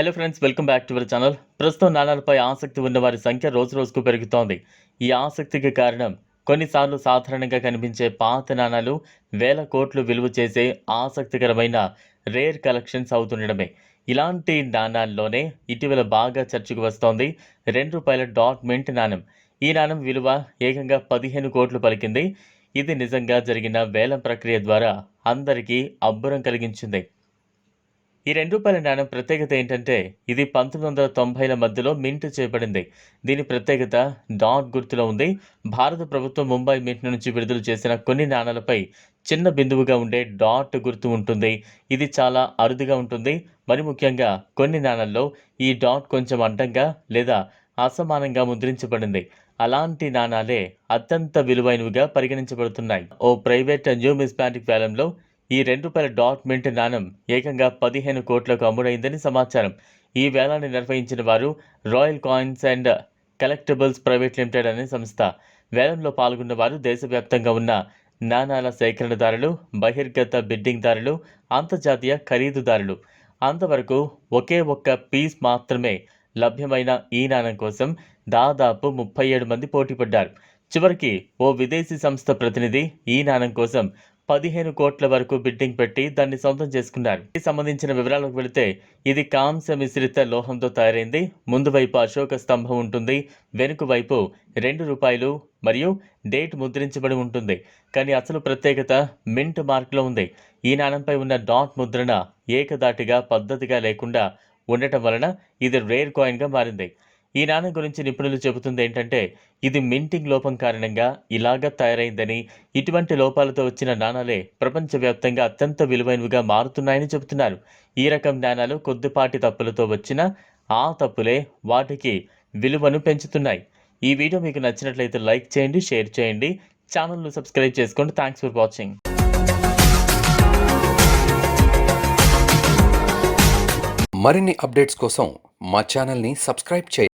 Hello friends welcome back to our channel ప్రస్తుతం నాణాలపై ఆసక్తి ఉన్న వారి సంఖ్య రోజు రోజుకు పెరుగుతోంది. ఈ ఆసక్తికి కారణం కొన్నిసార్లు సాధారణంగా కనిపించే పాత నాణాలు వేల కోట్లు విలువ చేసే ఆసక్తికరమైన రేర్ కలెక్షన్స్ అవుతుండడమే. ఇలాంటి నాణాల్లోనే ఇటీవల బాగా చర్చకు వస్తోంది రెండు రూపాయల డాట్ మింట్ నాణం. ఈ నాణం విలువ ఏకంగా పదిహేను కోట్లు పలికింది. ఇది నిజంగా జరిగిన వేలం ప్రక్రియ ద్వారా అందరికీ అబ్బురం కలిగించింది. ఈ రెండు రూపాయల నాణ్యం ప్రత్యేకత ఏంటంటే ఇది పంతొమ్మిది వందల తొంభైల మధ్యలో మింట్ చేయబడింది. దీని ప్రత్యేకత డాట్ గుర్తులో ఉంది. భారత ప్రభుత్వం ముంబై మింట్ నుంచి విడుదల చేసిన కొన్ని నాణాలపై చిన్న బిందువుగా ఉండే డాట్ గుర్తు ఉంటుంది. ఇది చాలా అరుదుగా ఉంటుంది. మరి ముఖ్యంగా కొన్ని నాణాల్లో ఈ డాట్ కొంచెం అడ్డంగా లేదా అసమానంగా ముద్రించబడింది. అలాంటి నాణాలే అత్యంత విలువైనవిగా పరిగణించబడుతున్నాయి. ఓ ప్రైవేట్ న్యూమిస్మాటిక్ వేలంలో ఈ రెండు రూపాయల డాట్ మింట్ నాణం ఏకంగా పదిహేను కోట్లకు అమ్ముడైందని సమాచారం. ఈ వేలాన్ని నిర్వహించిన వారు royal coins and collectibles private limited అనే సంస్థ. వేలంలో పాల్గొన్న వారు దేశవ్యాప్తంగా ఉన్న నాణాల సేకరణదారులు బహిర్గత బిడ్డింగ్దారులు అంతర్జాతీయ ఖరీదుదారులు. అంతవరకు ఒకే ఒక్క పీస్ మాత్రమే లభ్యమైన ఈ నాణం కోసం దాదాపు ముప్పై ఏడు మంది పోటీపడ్డారు. చివరికి ఓ విదేశీ సంస్థ ప్రతినిధి ఈ నాణం కోసం పదిహేను కోట్ల వరకు బిడ్డింగ్ పెట్టి దాన్ని సొంతం చేసుకున్నారు. ఈ సంబంధించిన వివరాలకు వెళితే ఇది కాంస్య మిశ్రిత లోహంతో తయారైంది. ముందు వైపు అశోక స్తంభం ఉంటుంది. వెనుక వైపు రెండు రూపాయలు మరియు డేట్ ముద్రించబడి ఉంటుంది. కానీ అసలు ప్రత్యేకత మింట్ మార్క్లో ఉంది. ఈ నాణంపై ఉన్న డాట్ ముద్రణ ఏకదాటిగా పద్ధతిగా లేకుండా ఉండటం వలన ఇది రేర్ కాయిన్గా మారింది. ఈ నాణం గురించి నిపుణులు చెబుతుంది ఏంటంటే ఇది మింటింగ్ లోపం కారణంగా ఇలాగా తయారైందని ఇటువంటి లోపాలతో వచ్చిన నాణాలే ప్రపంచవ్యాప్తంగా అత్యంత విలువైనవిగా మారుతున్నాయని చెబుతున్నారు. ఈ రకం నాణాలు కొద్దిపాటి తప్పులతో వచ్చిన ఆ తప్పులే వాటికి విలువను పెంచుతున్నాయి. ఈ వీడియో మీకు నచ్చినట్లయితే లైక్ చేయండి షేర్ చేయండి ఛానల్ను సబ్స్క్రైబ్ చేసుకోండి. థ్యాంక్స్ ఫర్ వాచింగ్ మరిన్ని అప్డేట్స్ కోసం మా ఛానల్ని సబ్స్క్రైబ్ చేయండి.